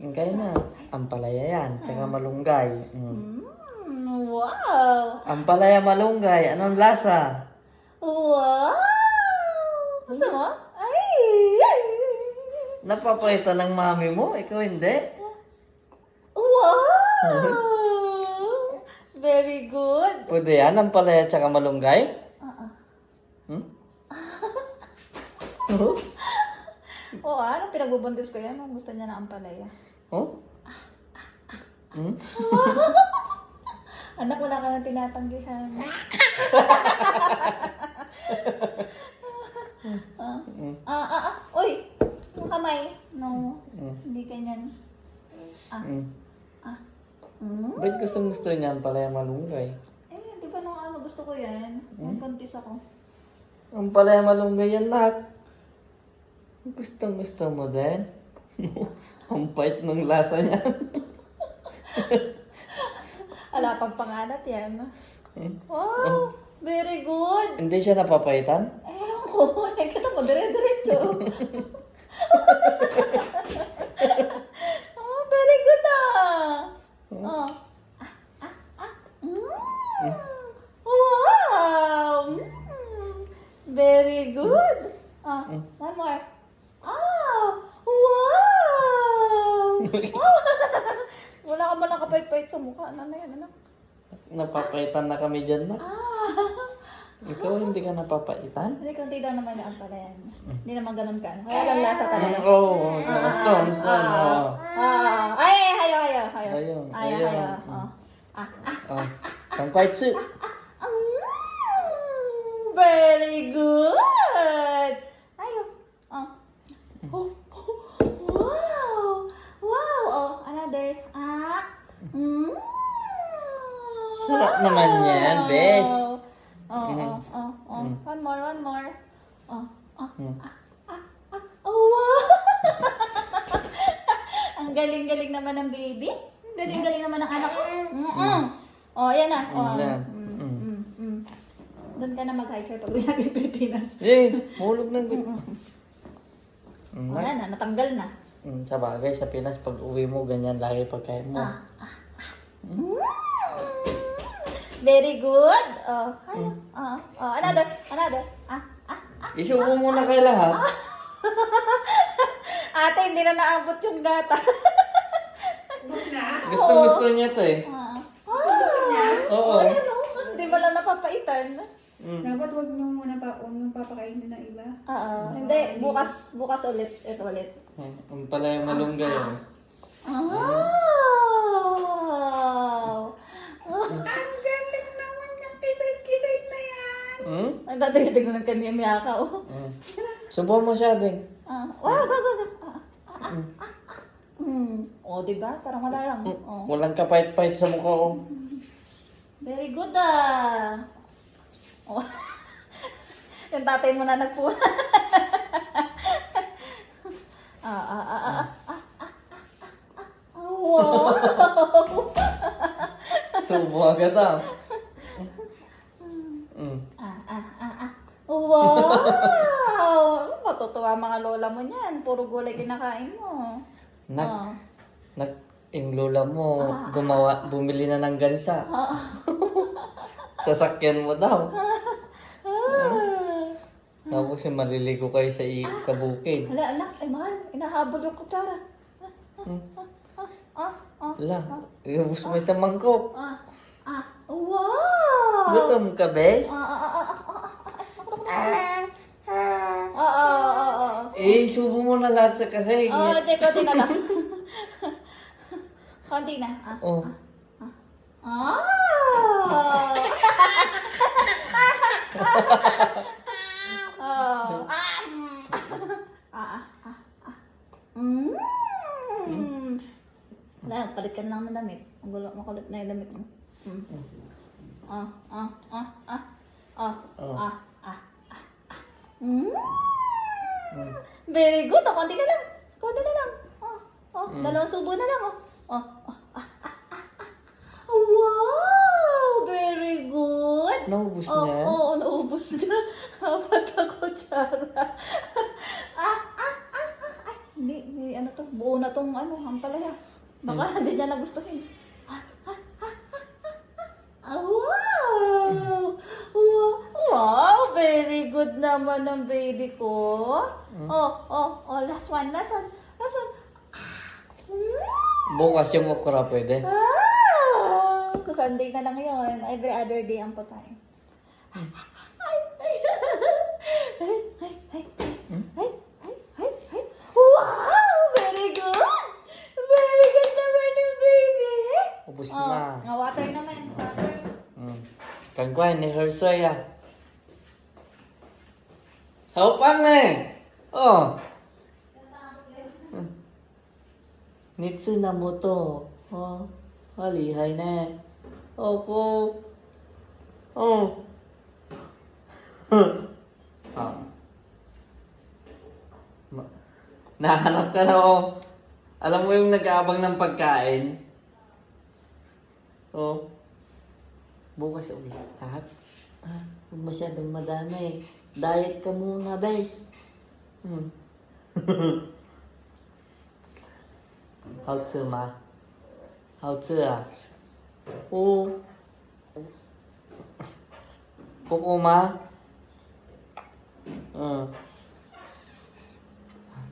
Kaya na. Ampalaya yan. Tsaka malunggay. Mm. Mm, wow! Ampalaya malunggay. Anong lasa? Wow! Gusto mo? Ay! ay. Napapalitan ng mami mo? Ikaw hindi? Wow! Very good. Pwede yan. Ampalaya tsaka malunggay? Uh-uh. Hmm? oh? Oo, ano pinagbubuntis ko yan? Ang gusto niya na ampalaya. Oh? Hmm? Anak, wala ka nang tinatanggihan. ah, Mm. ah, ah, ah, uy! Yung kamay. No, Mm. hindi ganyan. Ah, Mm. ah. Mm. Ba't gustong gusto niya ampalaya malunggay? Eh, di ba nung ano gusto ko yan? Nung buntis ako. Ampalaya malunggay yan lahat. Gustong gusto mo din? Ang pait ng lasa niya. Ala pang pangalat yan. Hmm? Wow! Very good! Hindi siya napapaitan? Ewan ko, nakita mo, dire-diretso. oh, very good ah! Oh. Ah, ah, ah. Mm. Wow! Mm. Very good! Ah, Mm. one more. Ah! Wala ka malang kapait-pait sa mukha. Ano na yan, anak? Napapaitan na kami dyan na. Ah! Ikaw hindi ka napapaitan? Hindi, konti daw naman ang pala yan. Hindi naman ganun ka. Kaya lang lasa talaga. Mm, Oo, oh, stone, stone. oo. Ah, ay, ay, hayo, hayo, hayo. Hayo, ayun. hayo. Oh. Ah, ah. Oh, pangpaitsi. Mm, very good. Ayo. Oh. Oh, oh, wow. Wow. Oh, another. Ah. Mm. Sarap naman yan, bes. Oh, oh, Mhm. oh, oh. Mm. One more, one more. Oh, oh. Hmm. Oh, wow! Ang galing-galing naman ng baby. Ang galing-galing naman ng anak ko. Mm-mm. Oh, yan na. Oh. Mm. Mm, Mm. mm, mm. Doon ka na mag-hiker pag uwi natin Pilipinas. Eh, hulog ng. Mm, Wala na, natanggal na. mm, sa bagay, sa Pinas, pag uwi mo, ganyan lagi pagkain mo. Ah, ah, ah. Mm. Very good. Oh, ay, oh, oh, another, another. Ah, ah. Isubo muna kay lahat. Ate, hindi na naabot yung gata. Gusto gusto niya to eh. Ah. Ah. Oo. Ay, ano? Hindi mo lang napapaitan. Mm. Dapat wag nyo muna pa, wag nyo papakainin ng iba. Oo. Hindi, bukas, bukas ulit. Ito ulit. Mm, Ang pala yung malunggay eh. Oh! Ang galing naman yung kisay-kisay na yan. Hmm? Ang dadating ng kanya miyaka, oh. Mm. Subo mo siya din. Ah, wow, go, go, go. Ah, Mm. Hmm. Oh, diba? Parang wala lang. Oh. Walang kapait-pait sa mukha ko. Very good, ah. Oh. yung tatay mo na nagpuha. ah, ah, ah, ah, ah, ah, ah, ah, ah, wow. Subo agad ah. Mm. Ah, ah, ah, ah. Wow! Matutuwa mga lola mo niyan. Puro gulay kinakain mo. Nak, Ah. nak, yung lola mo, gumawa, bumili na ng gansa. Ah. Sasakyan mo daw. Ah. Tapos yung maliligo kayo sa, i- sa bukid. Hala, anak, ay mahal. Inahabol yung kutsara. Hmm. Ah, ah, Wala, iubos mo isang mangkok. ah, ah. Wow! Gutom ka, bes? Ah, ah, ah, ah, ah, ah. Ah, ah, ah, ah. Eh, subo mo na lahat sa kasay. Oh, hindi, konti na lang. konti na. Ah. Oh. Ah! oh. Ah. Ah, ah, ah, ah. Mm. Wala, palit ka na lang ng damit. Ang gulo, makulit na yung damit mo. Mm. Ah, ah, ah, ah. Ah, Oh. ah, ah, ah, ah. Mm. Mm. Very good. Oh, konti na lang. Konti na lang. Oh, oh, Mm. dalawang subo na lang. Oh, oh, oh. Ah, ah, ah, ah. Wow! Very good. Naubos Oh, niya? Oo, naubos na. Apat na kutsara. ah, ah, ah, ah, ah. Hindi, hindi, ano to, buo na tong ano, ampalaya. Baka hindi niya nagustuhin. Ah, wow! Wow! Wow! Very good naman ng baby ko. Oh, oh, oh, last one, last one, last one. Mm. Bukas yung okra pwede. Ah! So Sunday na lang yun. Every other day ang putahin. cảnh quan này hơi xoay à. Xấu quá nè ờ Mitsunamoto. Ờ hoa lý hay nè. Ờ cô. Ờ. Ờ Nahanap ka na oh. Alam mo yung nag-aabang ng pagkain. Oh. Bukas ulit. Ah, masyadong madami. Diet ka muna, guys. Hmm. How to ma? How to ah? Oo. Puko ma? Ah.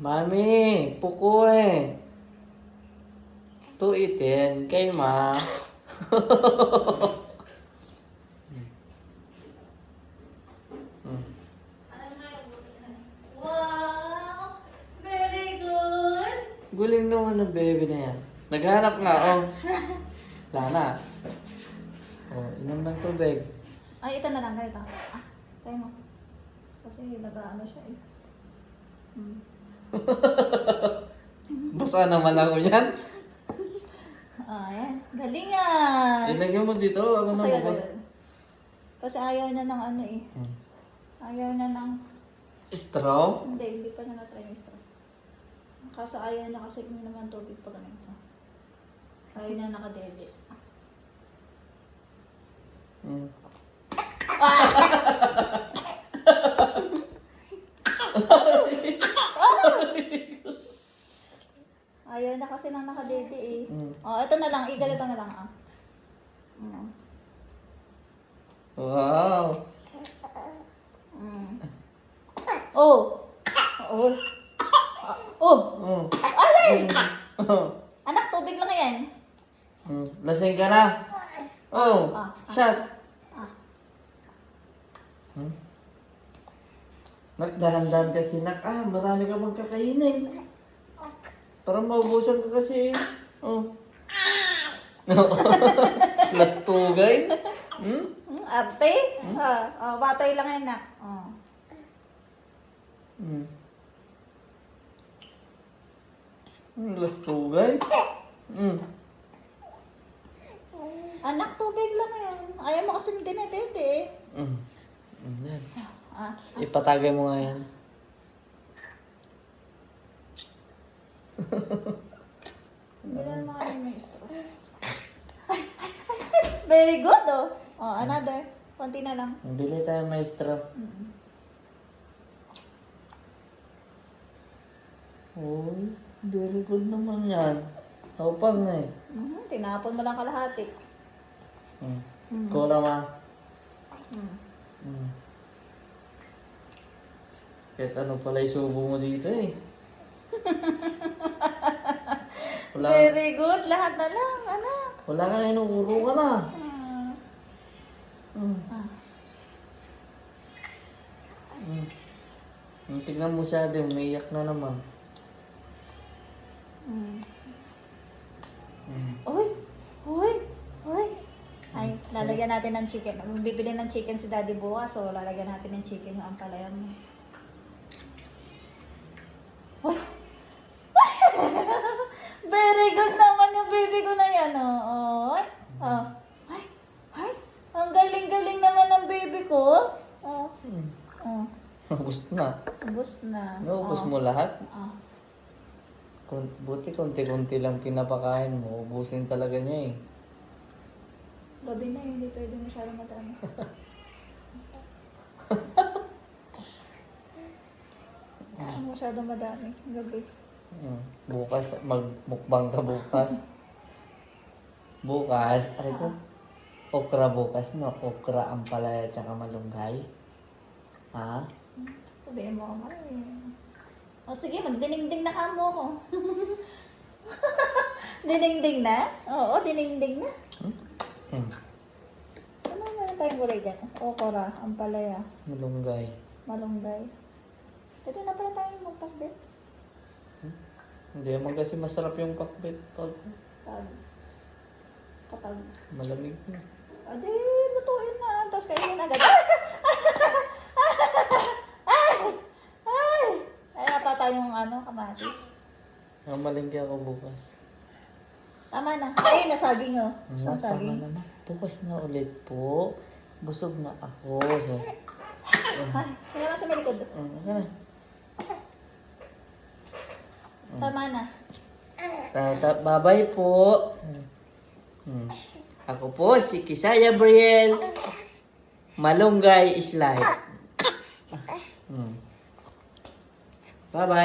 Mami, puko eh. Tuitin kay ma. Guling naman ng baby na yan. Naghanap nga, oh. Wala na. Oh, inom ng tubig. Ay, ito na lang, ganito. Ah, tayo mo. Kasi nag-ano siya eh. Hmm. Basa naman ako yan. Ah, yan. Galing yan! Ilagay mo dito, ako na Kasi, mo. kasi ayaw niya ng ano eh. Hmm. Ayaw niya ng... Straw? Hindi, hindi pa niya na-try yung straw. Kaso ayaw niya kasi hindi naman tubig pa ganito. Ayaw niya nakadede. Hmm. Ayaw na kasi nang nakadede eh. Hmm. Oh, ito na lang. Igalito na lang ah. Mm. Wow. Mm. Oh! Oh! Ah, Oh! Oh. Ay! Oh. Anak, tubig lang yan. Hmm. Lasing ka na. Oh. Ah, ah. Shot. Ah. Hmm? Nak, dahan-dahan kasi nak. Ah, marami ka bang kakainin. Parang maubusan ka kasi. Oh. Last tugay. Hmm? Hmm, arte? Ah, oh, batay lang yan na. Mm, tugay. Mm. Anak, tubig lang yan. Ayaw mo kasi hindi na dede. Eh. Mm. Mm, yan. Ah, ah. Ipatagay mo nga yan. Hindi lang makalimutan. Very good, oh. Oh, another. Konti na lang. Bili tayo, maestro. Mm-hmm. Oh very good naman yan. Haupang na eh. Mhm, tinapon mo lang kalahati. Hmm. Hmm. Cola ma. Mm. Hmm. Kahit ano pala isubo mo dito eh. Wala, Very good. Lahat na lang, anak. wala ka na inuro ka na. Ah. Hmm. Ah. Hmm. Hmm, Tignan mo siya din, umiiyak na naman. Mm. Hmm. Uy! Uy! Uy! Ay, lalagyan natin ng chicken. Bibili ng chicken si Daddy bukas, so lalagyan natin ng chicken yung ampalaya mo. Very good naman yung baby ko na yan, oh. Oy! Oh. Ay! Ay! Ang galing-galing naman ng baby ko. Oh. Hmm. Oh. Ubus na. Ubus na. Naubos Oh. mo lahat? Oh. Buti konti-konti lang pinapakain mo. Ubusin talaga niya eh. Gabi na, hindi pwede masyadong. Hindi masyadong madami. Gabi. Hmm. Bukas, magmukbang ka bukas. Bukas, ay ko, okra bukas, no? Okra, ampalaya, tsaka malunggay. Ha? Sabihin mo ako, ay. O sige, magdiningding na ka mo ko. diningding na? Oo, diningding na. Hmm. Ano naman tayong gulay dyan? Okora, ampalaya, Malunggay. malunggay. Ito na pala tayo magpasbet. Hindi naman kasi masarap yung pakbet pag Pag, kapag, malamig na. adi, lutuin na. Tapos kainin agad. ay! Ay! Ay, napa tayong ano, kamatis. Mamalingki ako bukas. Tama na. Ay, nasaging oh. Ano, saging. tama na na. Bukas na ulit po. Busog na ako. So, Ay, kaya lang sa may likod. um, ano? Tama na. Tata, bye po. Hmm. Ako po si Kisaya Briel. Malunggay is life. Hmm. Bye-bye.